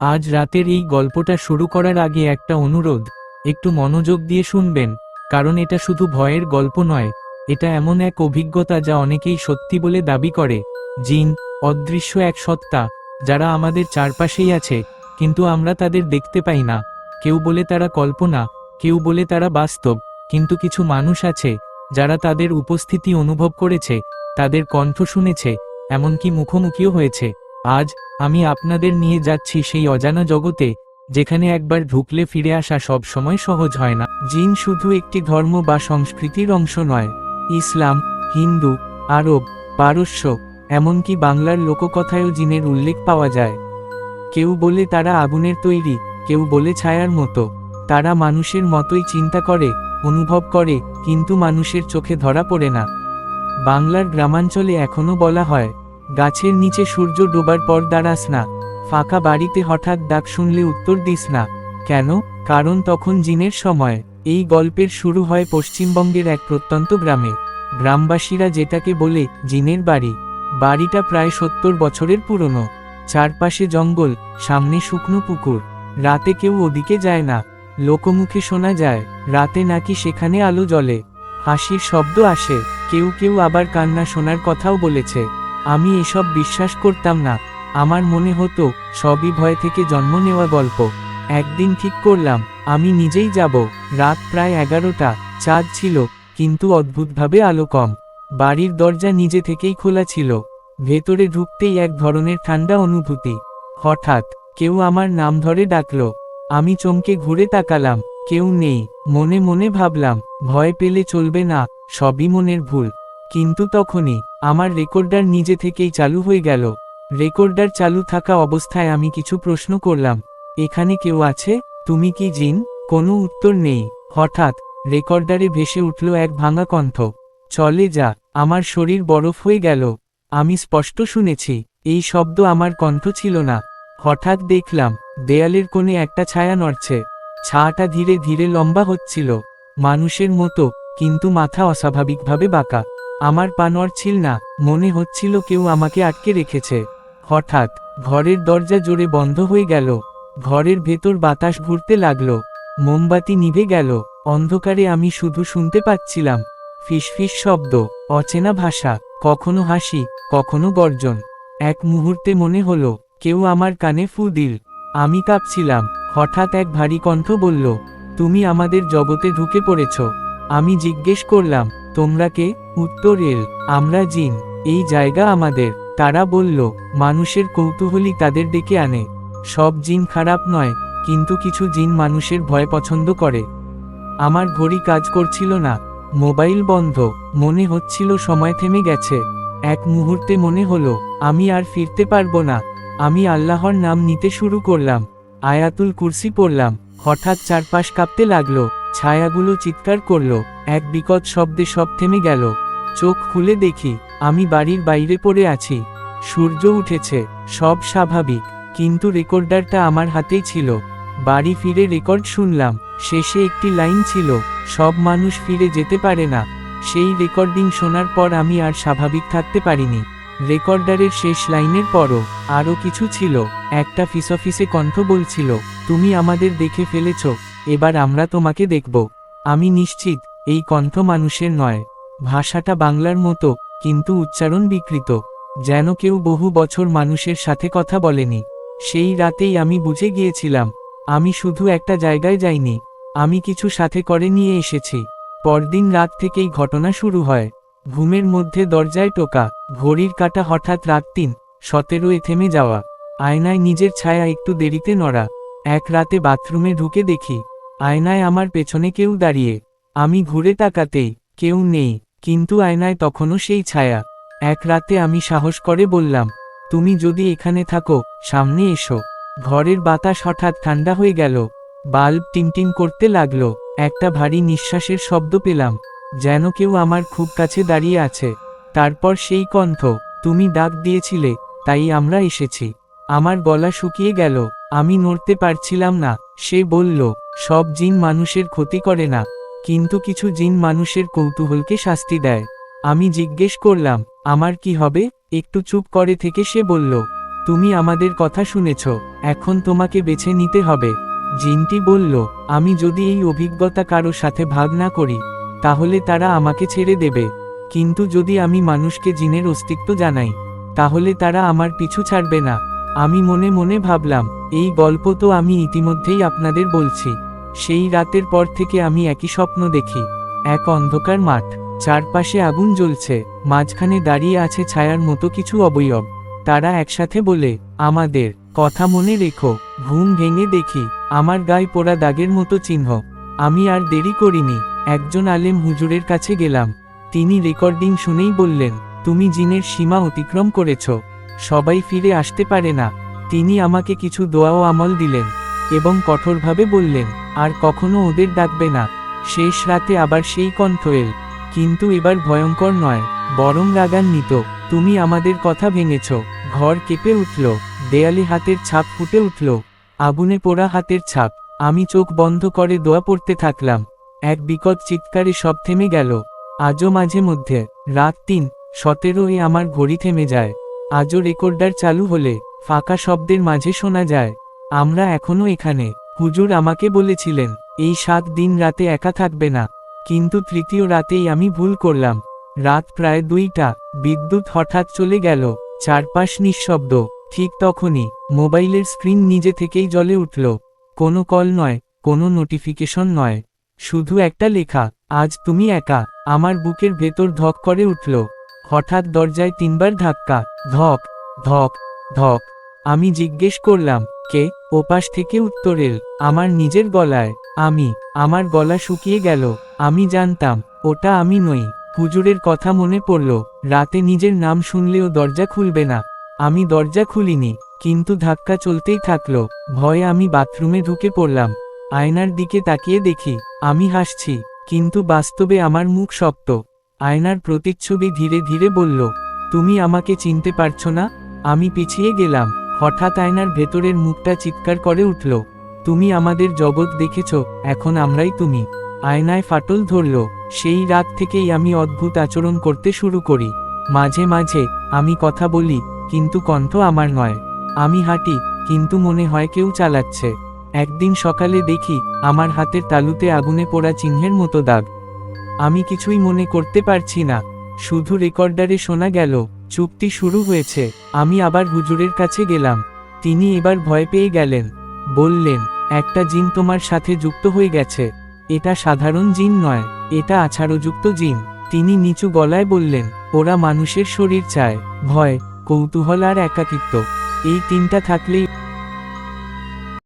আজ রাতের এই গল্পটা শুরু করার আগে একটা অনুরোধ, একটু মনোযোগ দিয়ে শুনবেন, কারণ এটা শুধু ভয়ের গল্প নয়, এটা এমন এক অভিজ্ঞতা যা অনেকেই সত্যি বলে দাবি করে, জিন, অদৃশ্য এক সত্তা, যারা আমাদের চারপাশেই আছে, কিন্তু আমরা তাদের দেখতে পাই না, কেউ বলে তারা কল্পনা, কেউ বলে তারা বাস্তব, কিন্তু কিছু মানুষ আছে, যারা তাদের উপস্থিতি অনুভব করেছে, তাদের কণ্ঠ শুনেছে, এমনকি মুখোমুখিও হয়েছে। আজ আমি আপনাদের নিয়ে যাচ্ছি সেই অজানা জগতে, যেখানে একবার ঢুকলে ফিরে আসা সব সময় সহজ হয় না। জিন শুধু একটি ধর্ম বা সংস্কৃতির অংশ নয়, ইসলাম, হিন্দু, আরব, পারস্য, এমনকি বাংলার লোককথায়ও জিনের উল্লেখ পাওয়া যায়। কেউ বলে তারা আগুনের তৈরি, কেউ বলে ছায়ার মতো। তারা মানুষের মতোই চিন্তা করে, অনুভব করে, কিন্তু মানুষের চোখে ধরা পড়ে না। বাংলার গ্রামাঞ্চলে এখনও বলা হয় গাছের নিচে সূর্য ডোবার পর দাঁড়াস না। ফাঁকা বাড়িতে হঠাৎ ডাক শুনলে উত্তর দিস না। কেন? কারণ তখন জিনের সময়। এই গল্পের শুরু হয় পশ্চিমবঙ্গের এক প্রত্যন্ত গ্রামে। গ্রামবাসীরা যেটাকে বলে জিনের বাড়ি। বাড়িটা প্রায় সত্তর বছরের পুরনো। চারপাশে জঙ্গল, সামনে শুকনো পুকুর। রাতে কেউ ওদিকে যায় না। লোকমুখে শোনা যায়, রাতে নাকি সেখানে আলো জ্বলে। হাসির শব্দ আসে। কেউ কেউ আবার কান্না শোনার কথাও বলেছে। আমি এসব বিশ্বাস করতাম না। আমার মনে হতো, সবই ভয় থেকে জন্ম নেওয়া গল্প। একদিন ঠিক করলাম, আমি নিজেই যাব। রাত প্রায় এগারোটা, চাঁদ ছিল, কিন্তু অদ্ভুতভাবে আলো কম। বাড়ির দরজা নিজে থেকেই খোলা ছিল। ভেতরে ঢুকতেই এক ধরনের ঠান্ডা অনুভূতি। হঠাৎ, কেউ আমার নাম ধরে ডাকল। আমি চমকে ঘুরে তাকালাম, কেউ নেই। মনে মনে ভাবলাম, ভয় পেলে চলবে না, সবই মনের ভুল। কিন্তু তখনই আমার রেকর্ডার নিজে থেকেই চালু হয়ে গেল। রেকর্ডার চালু থাকা অবস্থায় আমি কিছু প্রশ্ন করলাম। এখানে কেউ আছে? তুমি কি জিন? কোনো উত্তর নেই। হঠাৎ রেকর্ডারে ভেসে উঠল এক ভাঙা কণ্ঠ। চলে যা, আমার শরীর বরফ হয়ে গেল। আমি স্পষ্ট শুনেছি, এই শব্দ আমার কণ্ঠ ছিল না। হঠাৎ দেখলাম, দেয়ালের কোণে একটা ছায়া নড়ছে। ছায়াটা ধীরে ধীরে লম্বা হচ্ছিল। মানুষের মতো, কিন্তু মাথা অস্বাভাবিকভাবে বাঁকা। আমার পা নড়ছিল না, মনে হচ্ছিল কেউ আমাকে আটকে রেখেছে। হঠাৎ, ঘরের দরজা জোরে বন্ধ হয়ে গেল। ঘরের ভেতর বাতাস ঘুরতে লাগল। মোমবাতি নিভে গেল। অন্ধকারে আমি শুধু শুনতে পাচ্ছিলাম। ফিসফিস শব্দ, অচেনা ভাষা, কখনো হাসি, কখনো গর্জন। এক মুহূর্তে মনে হলো, কেউ আমার কানে ফু দিল। আমি কাঁপছিলাম। হঠাৎ এক ভারী কণ্ঠ বলল, তুমি আমাদের জগতে ঢুকে পড়েছ। আমি জিজ্ঞেস করলাম, তোমরা কে? উত্তর আমরা জিন, এই জায়গা আমাদের। তারা বলল, মানুষের কৌতূহলী তাদের ডেকে আনে। সব জিন খারাপ নয়, কিন্তু কিছু জিন মানুষের ভয় পছন্দ করে। আমার ঘড়ি কাজ করছিল না, মোবাইল বন্ধ, মনে হচ্ছিল সময় থেমে গেছে। এক মুহূর্তে মনে হলো, আমি আর ফিরতে পারব না। আমি আল্লাহর নাম নিতে শুরু করলাম, আয়াতুল কুরসি পড়লাম, হঠাৎ চারপাশ কাঁপতে লাগল, ছায়াগুলো চিৎকার করল, এক বিকট শব্দে সব থেমে গেল। চোখ খুলে দেখি, আমি বাড়ির বাইরে পড়ে আছি। সূর্য উঠেছে, সব স্বাভাবিক, কিন্তু রেকর্ডারটা আমার হাতেই ছিল। বাড়ি ফিরে রেকর্ড শুনলাম, শেষে একটি লাইন ছিল, সব মানুষ ফিরে যেতে পারে না। সেই রেকর্ডিং শোনার পর আমি আর স্বাভাবিক থাকতে পারিনি। রেকর্ডারের শেষ লাইনের পরও আরও কিছু ছিল, একটা ফিসফিসে কণ্ঠ বলছিল, তুমি আমাদের দেখে ফেলেছ, এবার আমরা তোমাকে দেখব। আমি নিশ্চিত, এই কণ্ঠ মানুষের নয়। ভাষাটা বাংলার মতো, কিন্তু উচ্চারণ বিকৃত, যেন কেউ বহু বছর মানুষের সাথে কথা বলেনি। সেই রাতেই আমি বুঝে গিয়েছিলাম, আমি শুধু একটা জায়গায় যাইনি, আমি কিছু সাথে করে নিয়ে এসেছি। পরদিন রাত থেকেই ঘটনা শুরু হয়। ঘুমের মধ্যে দরজায় টোকা, ঘড়ির কাটা হঠাৎ রাত তিন, সতেরোয় থেমে যাওয়া। আয়নায় নিজের ছায়া একটু দেরিতে নড়া। এক রাতে বাথরুমে ঢুকে দেখি, আয়নায় আমার পেছনে কেউ দাঁড়িয়ে, আমি ঘুরে তাকাতেই কেউ নেই। কিন্তু আয়নায় তখনও সেই ছায়া। এক রাতে আমি সাহস করে বললাম, তুমি যদি এখানে থাকো, সামনে এসো। ঘরের বাতাস হঠাৎ ঠান্ডা হয়ে গেল। বাল্ব টিমটিম করতে লাগল। একটা ভারী নিঃশ্বাসের শব্দ পেলাম, যেন কেউ আমার খুব কাছে দাঁড়িয়ে আছে। তারপর সেই কণ্ঠ, তুমি ডাক দিয়েছিলে, তাই আমরা এসেছি। আমার গলা শুকিয়ে গেল। আমি নড়তে পারছিলাম না। সে বলল, সব জিন মানুষের ক্ষতি করে না। কিন্তু কিছু জিন মানুষের কৌতূহলকে শাস্তি দেয়। আমি জিজ্ঞেস করলাম, আমার কি হবে? একটু চুপ করে থেকে সে বলল, তুমি আমাদের কথা শুনেছ, এখন তোমাকে বেছে নিতে হবে। জিনটি বলল, আমি যদি এই অভিজ্ঞতা কারও সাথে ভাগ না করি, তাহলে তারা আমাকে ছেড়ে দেবে। কিন্তু যদি আমি মানুষকে জিনের অস্তিত্ব জানাই, তাহলে তারা আমার পিছু ছাড়বে না। আমি মনে মনে ভাবলাম, এই গল্প তো আমি ইতিমধ্যেই আপনাদের বলছি। সেই রাতের পর থেকে আমি একই স্বপ্ন দেখি। এক অন্ধকার মাঠ, চারপাশে আগুন জ্বলছে, মাঝখানে দাঁড়িয়ে আছে ছায়ার মতো কিছু অবয়ব। তারা একসাথে বলে, আমাদের, কথা মনে রেখো, ঘুম ভেঙে দেখি, আমার গায়ে পোড়া দাগের মতো চিহ্ন। আমি আর দেরি করিনি, একজন আলেম হুজুরের কাছে গেলাম। তিনি রেকর্ডিং শুনেই বললেন, তুমি জিনের সীমা অতিক্রম করেছ। সবাই ফিরে আসতে পারে না। তিনি আমাকে কিছু দোয়া ও আমল দিলেন। এবং কঠোরভাবে বললেন, আর কখনো ওদের ডাকবে না। শেষ রাতে আবার সেই কণ্ঠ এল। কিন্তু এবার ভয়ঙ্কর নয়, বরং রাগান্বিত। তুমি আমাদের কথা ভেঙেছ। ঘর কেঁপে উঠল। দেয়ালে হাতের ছাপ ফুটে উঠল। আগুনে পোড়া হাতের ছাপ। আমি চোখ বন্ধ করে দোয়া পড়তে থাকলাম। এক বিকট চিৎকারে সব থেমে গেল। আজও মাঝে মধ্যে। রাত তিন, সতেরো এ আমার ঘড়ি থেমে যায়। আজও রেকর্ডার চালু হলে, ফাঁকা শব্দের মাঝে শোনা যায়। আমরা এখনও এখানে। হুজুর আমাকে বলেছিলেন, এই সাত দিন রাতে একা থাকবে না। কিন্তু তৃতীয় রাতেই আমি ভুল করলাম। রাত প্রায় দুইটা, বিদ্যুৎ হঠাৎ চলে গেল, চারপাশ নিঃশব্দ। ঠিক তখনই মোবাইলের স্ক্রিন নিজে থেকেই জ্বলে উঠল। কোনো কল নয়, কোনো নোটিফিকেশন নয়। শুধু একটা লেখা, আজ তুমি একা। আমার বুকের ভেতর ধক করে উঠল। হঠাৎ দরজায় তিনবার ধাক্কা। ধক ধক ধক। আমি জিজ্ঞেস করলাম কে? ওপাশ থেকে উত্তর এল, আমার নিজের গলায়, আমি, আমার গলা শুকিয়ে গেল, আমি জানতাম, ওটা আমি নই। হুজুরের কথা মনে পড়ল, রাতে নিজের নাম শুনলেও দরজা খুলবে না। আমি দরজা খুলিনি, কিন্তু ধাক্কা চলতেই থাকল, ভয়ে আমি বাথরুমে ঢুকে পড়লাম। আয়নার দিকে তাকিয়ে দেখি, আমি হাসছি, কিন্তু বাস্তবে আমার মুখ শক্ত। আয়নার প্রতিচ্ছবি ধীরে ধীরে বলল, তুমি আমাকে চিনতে পারছ না, আমি পিছিয়ে গেলাম। হঠাৎ আয়নার ভেতরের মুখটা চিৎকার করে উঠল, তুমি আমাদের জগৎ দেখেছ, এখন আমরাই তুমি। আয়নায় ফাটল ধরল, সেই রাত থেকেই আমি অদ্ভুত আচরণ করতে শুরু করি। মাঝে মাঝে, আমি কথা বলি, কিন্তু কণ্ঠ আমার নয়। আমি হাঁটি, কিন্তু মনে হয় কেউ চালাচ্ছে। একদিন সকালে দেখি, আমার হাতের তালুতে আগুনে পোড়া চিহ্নের মতো দাগ। আমি কিছুই মনে করতে পারছি না। শুধু রেকর্ডারে শোনা গেল চুক্তি শুরু হয়েছে, আমি আবার হুজুরের কাছে গেলাম। তিনি এবার ভয় পেয়ে গেলেন। বললেন, একটা জিন তোমার সাথে যুক্ত হয়ে গেছে। এটা সাধারণ জিন নয়, এটা আছাড়যুক্ত জিন। তিনি নিচু গলায় বললেন, ওরা মানুষের শরীর চায়, ভয়, কৌতূহল আর একাকিত্ব। এই তিনটা থাকলেই